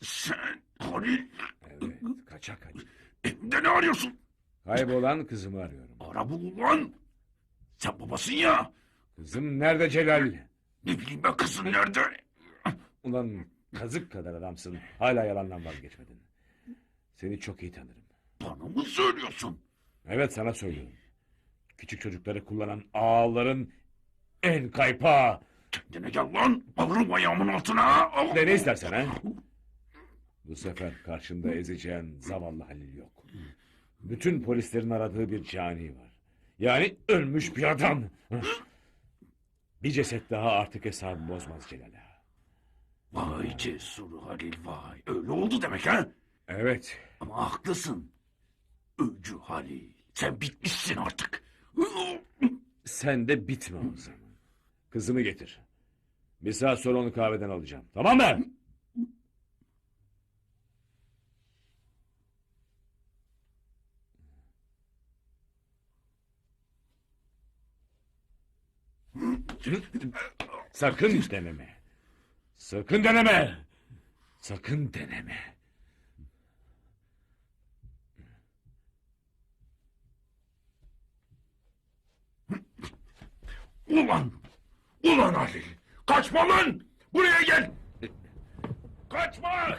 Sen Halil Evet, kaçak hacı. evde ne arıyorsun? Kaybolan kızımı arıyorum. Ara bul ulan. Sen babasın ya. Kızım nerede Celal? Ne bileyim ben kızın nerede? Ulan kazık kadar adamsın. Hala yalandan vazgeçmedin. Seni çok iyi tanırım. Bana mı söylüyorsun? Evet sana söylüyorum. Küçük çocukları kullanan ağaların en kaypa. Kendine gel lan. Alırım ayağımın altına. De ne istersen ha? Bu sefer karşında ezeceğin zavallı Halil yok. Bütün polislerin aradığı bir cani var. Yani ölmüş bir adam. Bir ceset daha artık hesabı bozmaz Celal'e. Vay cesur Halil vay. Öyle oldu demek ha? Evet. Ama haklısın. Öcü Halil. Sen bitmişsin artık. Sen de bitme o zaman. Kızımı getir. Bir saat sonra onu kahveden alacağım. Tamam mı? Sakın deneme. Sakın deneme. Sakın deneme. Ulan! Ulan Halil! Kaçma lan! Buraya gel! Kaçma!